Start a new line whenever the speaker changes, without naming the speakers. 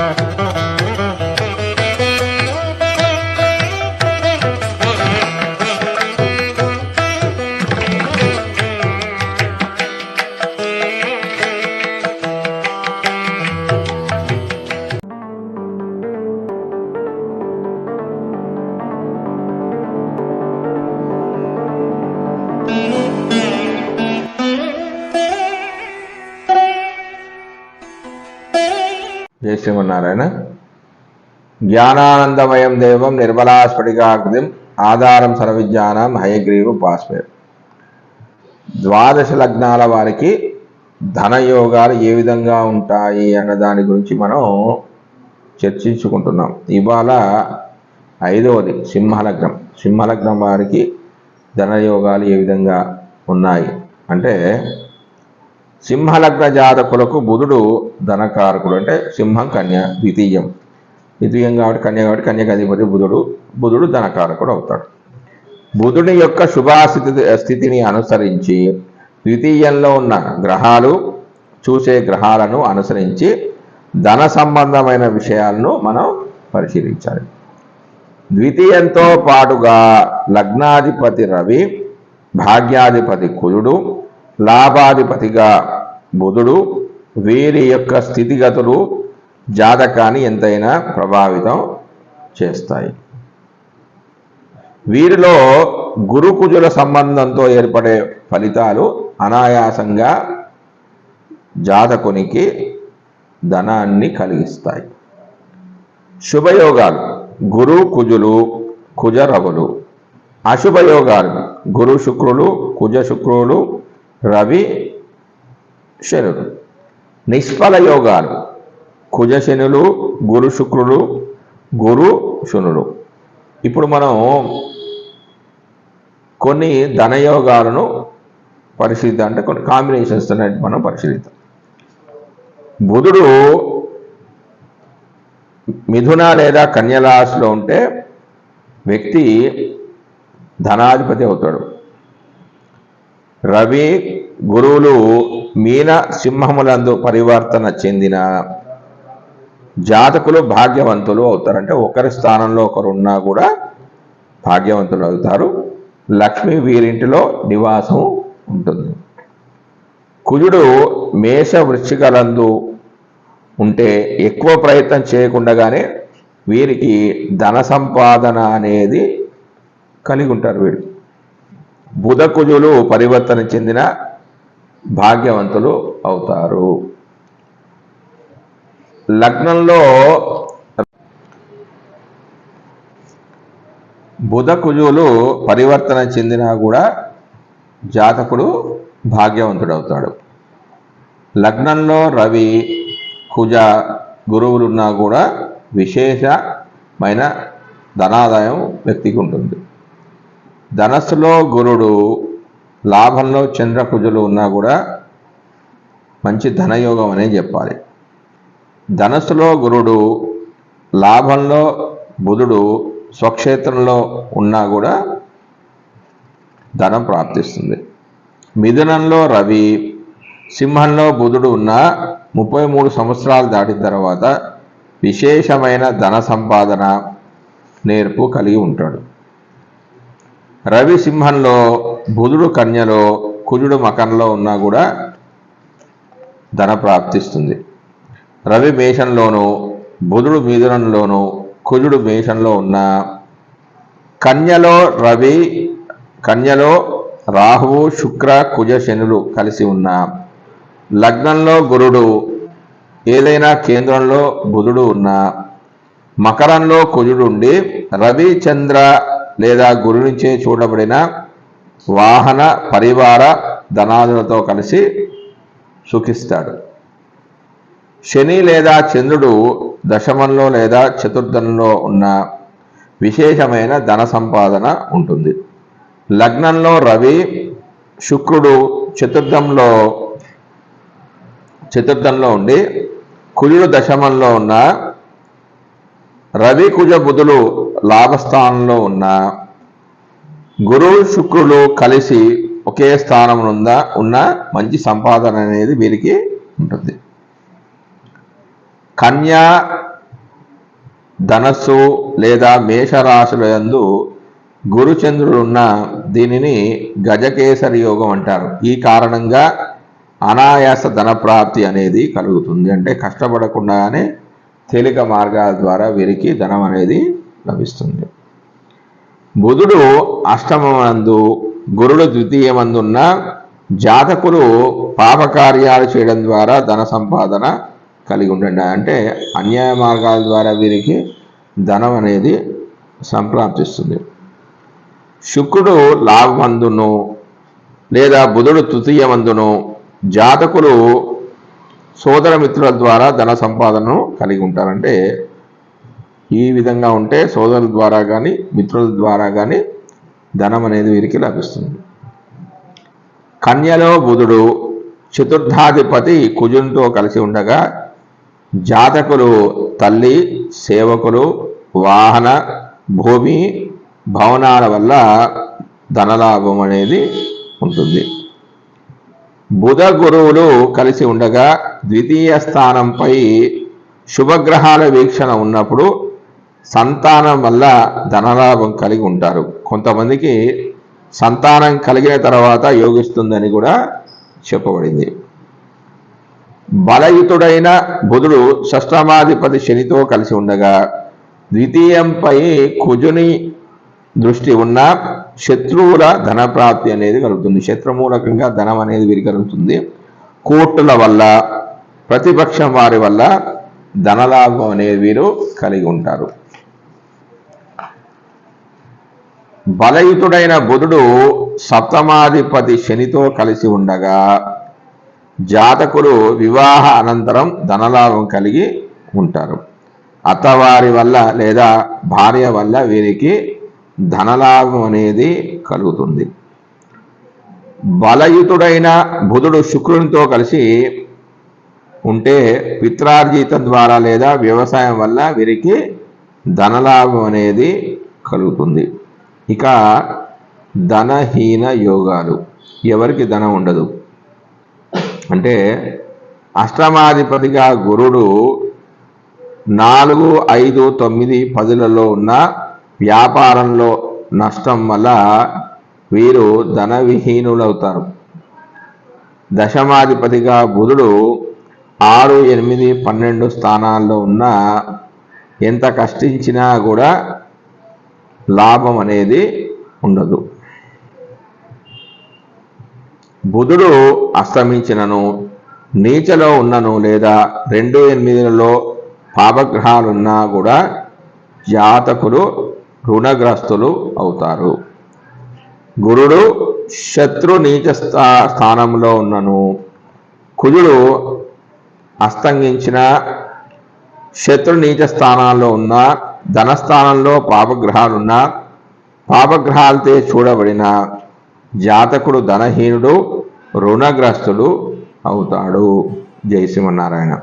Thank you. Srimannarayana జ్ఞానానందమయం దేవం నిర్మలా స్ఫటికాకృతిం ఆధారం సర్వజ్ఞానం హయగ్రీవు పాస్మే ద్వాదశ లగ్నాల వారికి ధనయోగాలు ఏ విధంగా ఉంటాయి అన్న దాని గురించి మనం చర్చించుకుంటున్నాం. ఇవాళ ఐదవది సింహలగ్నం. సింహలగ్నం వారికి ధనయోగాలు ఏ విధంగా ఉన్నాయి అంటే సింహలగ్న జాతకులకు బుధుడు ధనకారకుడు అంటే సింహం కన్య ద్వితీయం. ద్వితీయం కాబట్టి కన్య కాబట్టి కన్యకు అధిపతి బుధుడు బుధుడు ధనకారకుడు అవుతాడు. బుధుని యొక్క శుభాస్థితి స్థితిని అనుసరించి ద్వితీయంలో ఉన్న గ్రహాలు చూసే గ్రహాలను అనుసరించి ధన సంబంధమైన విషయాలను మనం పరిశీలించాలి. ద్వితీయంతో పాటుగా లగ్నాధిపతి రవి భాగ్యాధిపతి కుజుడు లాభాధిపతిగా బుధుడు వీరి యొక్క స్థితిగతులు జాతకాన్ని ఎంతైనా ప్రభావితం చేస్తాయి. వీరిలో గురుకుజుల సంబంధంతో ఏర్పడే ఫలితాలు అనాయాసంగా జాతకునికి ధనాన్ని కలిగిస్తాయి. శుభయోగాలు గురు కుజులు కుజరవులు అశుభయోగాలు గురు శుక్రులు కుజ శుక్రులు రవి శనుడు. నిష్ఫల యోగాలు. కుజ శనులు గురు శుక్రులు గురు శనుడు. ఇప్పుడు మనం కొన్ని ధనయోగాలను పరిశీలిద్దాం. అంటే కొన్ని కాంబినేషన్స్ అనేది మనం పరిశీలిద్దాం. బుధుడు మిథున లేదా కన్యరాశిలో ఉంటే వ్యక్తి ధనాధిపతి అవుతాడు. రవి గురువులు మీన సింహములందు పరివర్తన చెందిన జాతకులు భాగ్యవంతులు అవుతారంటే ఒకరి స్థానంలో ఒకరున్నా కూడా భాగ్యవంతులు అవుతారు. లక్ష్మి వీరింటిలో నివాసం ఉంటుంది. కుజుడు మేష వృశ్చికలందు ఉంటే ఎక్కువ ప్రయత్నం చేయకుండానే వీరికి ధన సంపాదన అనేది కలిగి ఉంటారు వీరు బుధ కుజులు పరివర్తన చెందిన భాగ్యవంతులు అవుతారు. లగ్నంలో బుధ కుజులు పరివర్తన చెందినా కూడా జాతకుడు భాగ్యవంతుడు అవుతాడు లగ్నంలో రవి కుజ గురువులున్నా కూడా విశేషమైన ధనాదాయం వ్యక్తికి ఉంటుంది. ధనస్సులో గురుడు లాభంలో చంద్రకుజులు ఉన్నా కూడా మంచి ధనయోగం అనే చెప్పాలి. ధనస్సులో గురుడు లాభంలో బుధుడు స్వక్షేత్రంలో ఉన్నా కూడా ధనం ప్రాప్తిస్తుంది. మిథునంలో రవి సింహంలో బుధుడు ఉన్న ముప్పై మూడు సంవత్సరాలు దాటిన తర్వాత విశేషమైన ధన సంపాదన నేర్పు కలిగి ఉంటాడు. రవి సింహంలో బుధుడు కన్యలో కుజుడు మకరంలో ఉన్నా కూడా ధన ప్రాప్తిస్తుంది. రవి మేషంలోను బుధుడు మిథునంలోను కుజుడు మేషంలో ఉన్న కన్యలో రవి కన్యలో రాహువు శుక్ర కుజ శనులు కలిసి ఉన్న లగ్నంలో గురుడు ఏదైనా కేంద్రంలో బుధుడు ఉన్న మకరంలో కుజుడు ఉండి రవి చంద్ర లేదా గురు నుంచే చూడబడిన వాహన పరివార ధనాదులతో కలిసి సుఖిస్తాడు. శని లేదా చంద్రుడు దశమంలో లేదా చతుర్థంలో ఉన్న విశేషమైన ధన సంపాదన ఉంటుంది. లగ్నంలో రవి శుక్రుడు చతుర్థంలో చతుర్థంలో ఉండి కుజుడు దశమంలో ఉన్న రవి కుజ బుధులు లాభస్థానంలో ఉన్న గురు శుక్రుడు కలిసి ఒకే స్థానంలో ఉన్న మంచి సంపాదన అనేది వీరికి ఉంటుంది. కన్యా ధనస్సు లేదా మేషరాశుల యందు గురుచంద్రుడున్న దీనిని గజకేసరి యోగం అంటారు. ఈ కారణంగా అనాయాస ధనప్రాప్తి అనేది కలుగుతుంది. అంటే కష్టపడకుండానే తేలిక మార్గాల ద్వారా వీరికి ధనం అనేది లభిస్తుంది. బుధుడు అష్టమందు గురుడు ద్వితీయమందున్న జాతకులు పాపకార్యాలు చేయడం ద్వారా ధన సంపాదన కలిగి ఉండండి. అంటే అన్యాయ మార్గాల ద్వారా వీరికి ధనం అనేది సంప్రాప్తిస్తుంది. శుక్రుడు లాభమందును లేదా బుధుడు తృతీయమందును జాతకులు సోదరమిత్రుల ద్వారా ధన సంపాదనను కలిగి ఉంటారంటే ఈ విధంగా ఉంటే సోదరుల ద్వారా కానీ మిత్రుల ద్వారా కానీ ధనం అనేది వీరికి లభిస్తుంది. కన్యలో బుధుడు చతుర్థాధిపతి కుజునితో కలిసి ఉండగా జాతకులు తల్లి సేవకులు వాహన భూమి భవనాల వల్ల ధనలాభం అనేది ఉంటుంది. బుధ గురువులు కలిసి ఉండగా ద్వితీయ స్థానంపై శుభగ్రహాల వీక్షణ ఉన్నప్పుడు సంతానం వల్ల ధనలాభం కలిగి ఉంటారు. కొంతమందికి సంతానం కలిగిన తర్వాత యోగిస్తుందని కూడా చెప్పబడింది. బలయుతుడైన బుధుడు షష్టమాధిపతి శనితో కలిసి ఉండగా ద్వితీయంపై కుజుని దృష్టి ఉన్న శత్రువుల ధనప్రాప్తి అనేది కలుగుతుంది. శత్రుమూలకంగా ధనం అనేది విరిగలుగుతుంది కలుగుతుంది. కోర్టుల వల్ల ప్రతిపక్షం వారి వల్ల ధనలాభం అనేది వీరు కలిగి ఉంటారు. బలయుతుడైన బుధుడు సప్తమాధిపతి శనితో కలిసి ఉండగా జాతకులు వివాహ అనంతరం ధనలాభం కలిగి ఉంటారు. అత్తవారి వల్ల లేదా భార్య వల్ల వీరికి ధనలాభం అనేది కలుగుతుంది. బలయుతుడైన బుధుడు శుక్రునితో కలిసి ఉంటే పిత్రార్జితం ద్వారా లేదా వ్యవసాయం వల్ల వీరికి ధనలాభం అనేది కలుగుతుంది. ఇక ధనహీన యోగాలు ఎవరికి ధనం ఉండదు? అంటే అష్టమాధిపతిగా గురుడు నాలుగు ఐదు తొమ్మిది పదులలో ఉన్న వ్యాపారంలో నష్టం వల్ల వీరు ధన విహీనులవుతారు దశమాధిపతిగా బుధుడు ఆరు ఎనిమిది పన్నెండు స్థానాల్లో ఉన్న ఎంత కష్టించినా కూడా లాభం అనేది ఉండదు. బుధుడు అస్తమించినను నీచలో ఉన్నను లేదా రెండు ఎనిమిదిలలో పాపగ్రహాలున్నా కూడా జాతకులు రుణగ్రస్తులు అవుతారు. గురుడు శత్రు నీచ స్థా స్థానంలో ఉన్నను. కుజుడు అస్తంగించిన శత్రు నీచ స్థానాల్లో ఉన్న ధనస్థానంలో పాపగ్రహాలున్న పాపగ్రహాలతో చూడబడిన జాతకుడు ధనహీనుడు రుణగ్రస్తుడు అవుతాడు. జై శ్రీమన్నారాయణ.